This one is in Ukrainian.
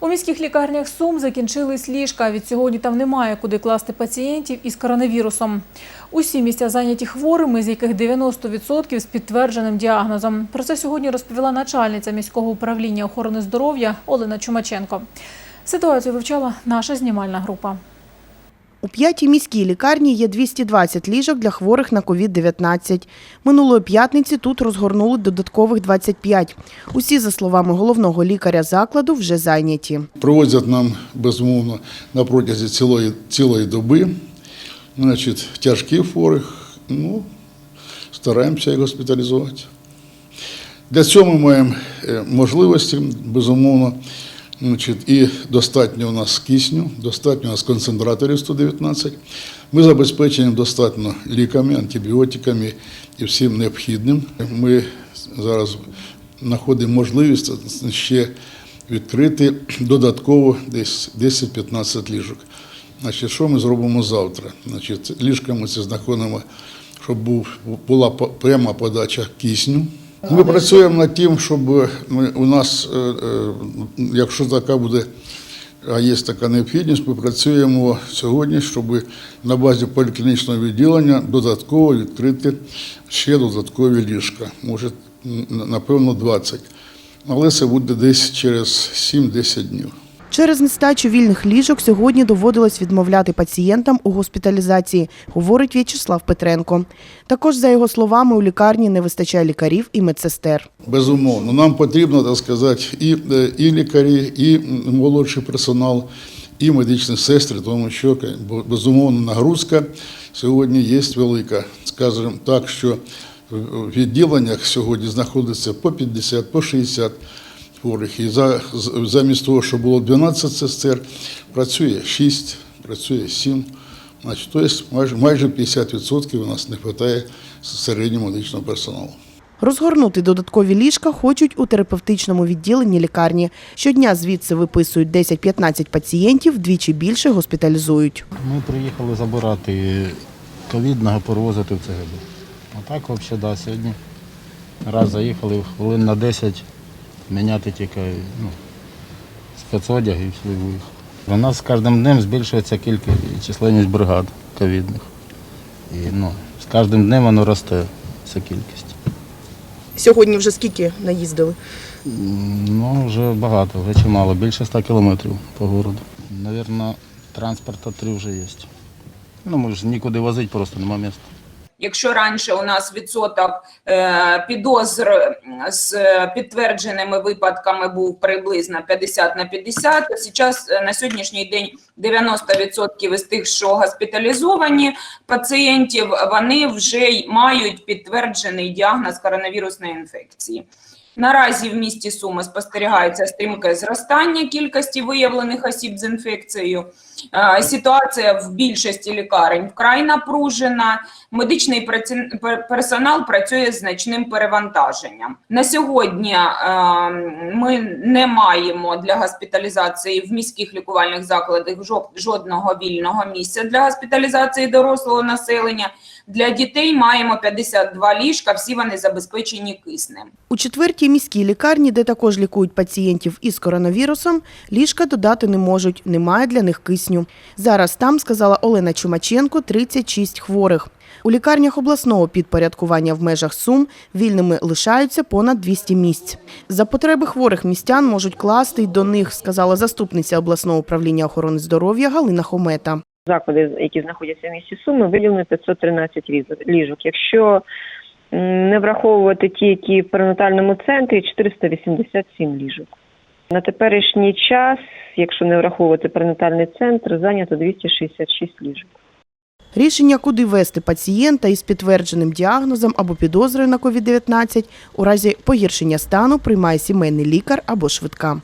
У міських лікарнях Сум закінчились ліжка. Від сьогодні там немає куди класти пацієнтів із коронавірусом. Усі місця зайняті хворими, з яких 90% з підтвердженим діагнозом. Про це сьогодні розповіла начальниця міського управління охорони здоров'я Олена Чумаченко. Ситуацію вивчала наша знімальна група. У п'ятій міській лікарні є 220 ліжок для хворих на COVID-19. Минулої п'ятниці тут розгорнули додаткових 25. Усі, за словами головного лікаря закладу, вже зайняті. Проводять нам безумовно на протязі цілої, цілої доби. Значить, тяжких хворих, ну, стараємося їх госпіталізувати. Для цього ми маємо е, можливості, безумовно, і достатньо у нас кисню, достатньо у нас концентраторів 119. Ми забезпечені достатньо ліками, антибіотиками і всім необхідним. Ми зараз знаходимо можливість ще відкрити додатково десь 10-15 ліжок. Значить, що ми зробимо завтра? Значить, ліжками це знаходимо, щоб був, була пряма подача кисню. Ми працюємо над тим, щоб ми, у нас, е, е, якщо така буде, а є така необхідність, ми працюємо сьогодні, щоб на базі поліклінічного відділення додатково відкрити ще додаткові ліжка. Може, напевно, 20. Але це буде десь через 7-10 днів. Через нестачу вільних ліжок сьогодні доводилось відмовляти пацієнтам у госпіталізації, говорить В'ячеслав Петренко. Також, за його словами, у лікарні не вистачає лікарів і медсестер. Безумовно, нам потрібно, так сказати, і, е, і лікарі, і молодший персонал, і медичні сестри, тому що безумовно нагрузка сьогодні є велика. Скажімо так, що в відділеннях сьогодні знаходиться по 50, по 60 хворих. І за, замість того, що було 12 сестер, працює 6, працює 7. Значить, тобто майже, майже 50% у нас не вистачає середнього медичного персоналу. Розгорнути додаткові ліжка хочуть у терапевтичному відділенні лікарні. Щодня звідси виписують 10-15 пацієнтів, вдвічі більше госпіталізують. Ми приїхали забирати ковідного, перевозити в ЦГБ. А так взагалі, да, сьогодні раз заїхали хвилин на 10 міняти тільки ну, спецодяг і все, і. У нас з кожним днем збільшується кількість і численність бригад ковідних. І ну, з кожним днем воно росте, ця кількість. Сьогодні вже скільки наїздили? Ну, вже багато, вже чимало, більше 100 кілометрів по городу. Навірно, транспорта три вже є. Ну, ми ж нікуди возити просто нема місця. Якщо раніше у нас відсоток е, підозр з підтвердженими випадками був приблизно 50 на 50, то зараз е, на сьогоднішній день 90% із тих, що госпіталізовані пацієнтів, вони вже мають підтверджений діагноз коронавірусної інфекції. Наразі в місті Суми спостерігається стрімке зростання кількості виявлених осіб з інфекцією. Е, Ситуація в більшості лікарень вкрай напружена. Медичний персонал працює з значним перевантаженням. На сьогодні е, ми не маємо для госпіталізації в міських лікувальних закладах жо- жодного вільного місця для госпіталізації дорослого населення. Для дітей маємо 52 ліжка, всі вони забезпечені киснем. У четвертій міській лікарні, де також лікують пацієнтів із коронавірусом, ліжка додати не можуть, немає для них кисню. Зараз там, сказала Олена Чумаченко, 36 хворих. У лікарнях обласного підпорядкування в межах Сум вільними лишаються понад 200 місць. За потреби хворих містян можуть класти й до них, сказала заступниця обласного управління охорони здоров'я Галина Хомета. Заклади, які знаходяться в місті Суми, виділено 513 ліжок. Якщо не враховувати ті, які в перинатальному центрі, 487 ліжок. На теперішній час, якщо не враховувати перинатальний центр, зайнято 266 ліжок. Рішення, куди вести пацієнта із підтвердженим діагнозом або підозрою на COVID-19 у разі погіршення стану приймає сімейний лікар або швидка.